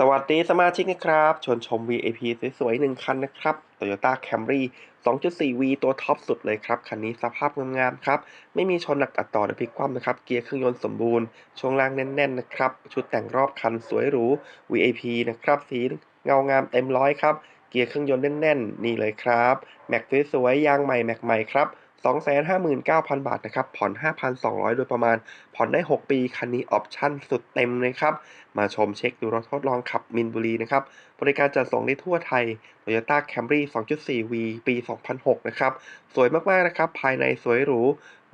สวัสดีสมาชิกนะครับชวนชม VIP สวยๆหนึ่งคันนะครับ Toyota Camry 2.4V ตัวท็อปสุดเลยครับ คันนี้สภาพงามๆครับ ไม่มีชนหนักอัดต่อหรือพลิกคว่ำนะครับ เกียร์เครื่องยนต์สมบูรณ์ ช่วงล่างแน่นๆนะครับ ชุดแต่งรอบคันสวยหรู VIP นะครับ สีเงางามเต็มร้อยครับ เกียร์เครื่องยนต์แน่นๆ นี่เลยครับ แม็กสวยๆยางใหม่แม็กใหม่ครับ 259,000 บาทนะครับ ผ่อน 5,200 โดยประมาณ ผ่อนได้ 6 ปี คันนี้ออปชั่นสุดเต็มเลยครับ มาชมเช็คดูรถทดลองขับมินบุรีนะครับบริการจัดส่งได้ทั่วไทย Toyota Camry 2.4V ปี 2006 นะครับ สวยมากๆนะครับ ภายในสวยหรู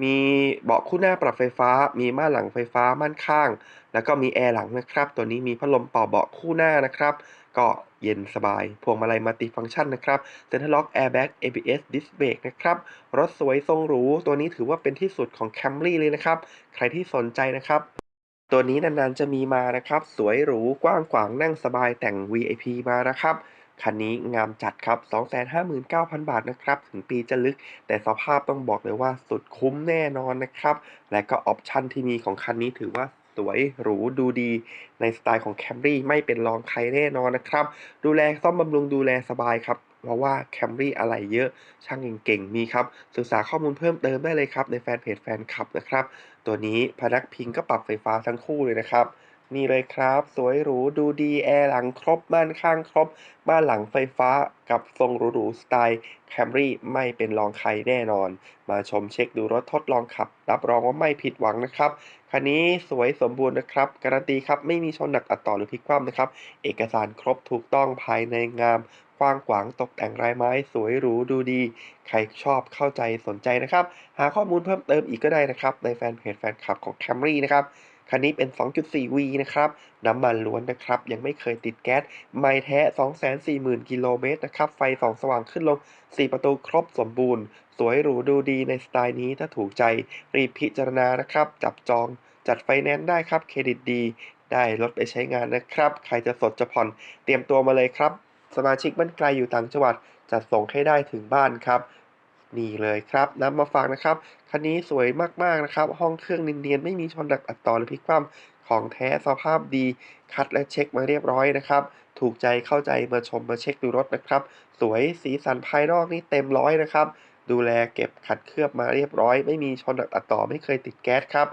มีเบาะคู่หน้าปรับไฟฟ้า มีม่านหลังไฟฟ้าม่านข้าง แล้วก็มีแอร์หลังนะครับ ตัวนี้มีพัดลมเป่าเบาะคู่หน้านะครับ ก็เย็นสบาย พวงมาลัยมัลติฟังก์ชันนะครับ Center Lock Airbag ABS Disc Brake นะครับ รถสวยทรงหรู ตัวนี้ถือว่าเป็นที่สุดของ Camry เลยนะครับ ใครที่สนใจนะครับ ตัวนี้นานๆจะมีมานะครับ สวยหรูกว้างขวางนั่งสบายแต่ง VIP มานะครับ คันนี้งามจัดครับ 259,000 บาทนะครับ ถึงปีจะลึก แต่สภาพต้องบอกเลยว่าสุดคุ้มแน่นอนนะครับ และก็ออปชันที่มีของคันนี้ถือว่าสวยหรูดูดีในสไตล์ของ Camry ไม่เป็นรองใครแน่นอนนะครับ ดูแลซ่อมบำรุงดูแลสบายครับ เพราะว่า Camry อะไรเยอะช่างเก่งๆมีครับ ศึกษาข้อมูลเพิ่มเติมได้เลยครับ ในแฟนเพจแฟนคลับนะครับ ตัวนี้พนักพิงก็ปรับไฟฟ้าทั้งคู่เลยนะครับนี่เลยครับ สวยหรูดูดีแอร์หลังครบม่านข้างครบม่านหลังไฟฟ้ากับทรงหรูๆสไตล์ Camry ไม่เป็นรองใครแน่นอน มาชมเช็คดูรถทดลองขับ รับรองว่าไม่ผิดหวังนะครับ คันนี้สวยสมบูรณ์นะครับ การันตีครับ ไม่มีชนหนักอัดต่อหรือพลิกคว่ำนะครับ เอกสารครบถูกต้องภายในงาม ว้างขวางตกแต่งลายไม้สวยหรูดูดี ใครชอบเข้าใจสนใจนะครับ หาข้อมูลเพิ่มเติมอีกก็ได้นะครับ ในแฟนเพจแฟนคลับของ Camry นะครับคันนี้เป็น 2.4V นะครับ น้ำมันล้วนนะครับ ยังไม่เคยติดแก๊ส ไม่แท้ 240,000 กิโลเมตรนะครับ ไฟสองสว่างขึ้นลง 4 ประตูครบสมบูรณ์ สวยหรูดูดีในสไตล์นี้ถ้าถูกใจรีบพิจารณานะครับ จับจองจัดไฟแนนซ์ได้ครับ เครดิตดี ได้รถไปใช้งานนะครับ ใครจะสดจะผ่อน เตรียมตัวมาเลยครับ สมาชิกบ้านไกลอยู่ต่างจังหวัดจัดส่งให้ได้ถึงบ้านครับ นี่เลยครับนำมาฝากนะครับ คันนี้สวยมากๆนะครับ ห้องเครื่องเนียนๆไม่มีชนหนักอัดต่อหรือพลิกคว่ำของแท้สภาพดี คัดและเช็คมาเรียบร้อยนะครับ ถูกใจเข้าใจมาชมมาเช็คดูรถนะครับ สวยสีสันภายนอกนี่เต็มร้อยนะครับ ดูแลเก็บขัดเคลือบมาเรียบร้อย ไม่มีชนหนักอัดต่อไม่เคยติดแก๊สครับ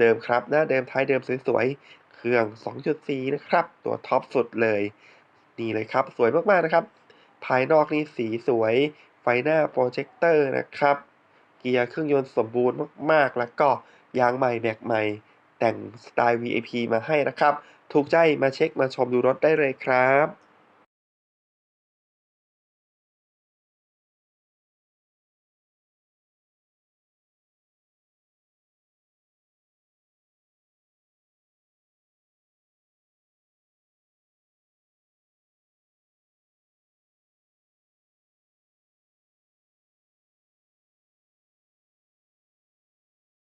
เดิมๆครับ หน้าเดิมท้ายเดิมสวยๆ เครื่อง 2.4 นะครับ ตัวท็อปสุดเลย นี่เลยครับ สวยมากๆนะครับ ภายนอกนี่สีสวย ไฟหน้าโปรเจคเตอร์นะครับ เกียร์เครื่องยนต์สมบูรณ์มากๆ แล้วก็ยางใหม่แม็กใหม่ แต่งสไตล์ VIP มาให้นะครับ ถูกใจมาเช็คมาชมดูรถได้เลยครับ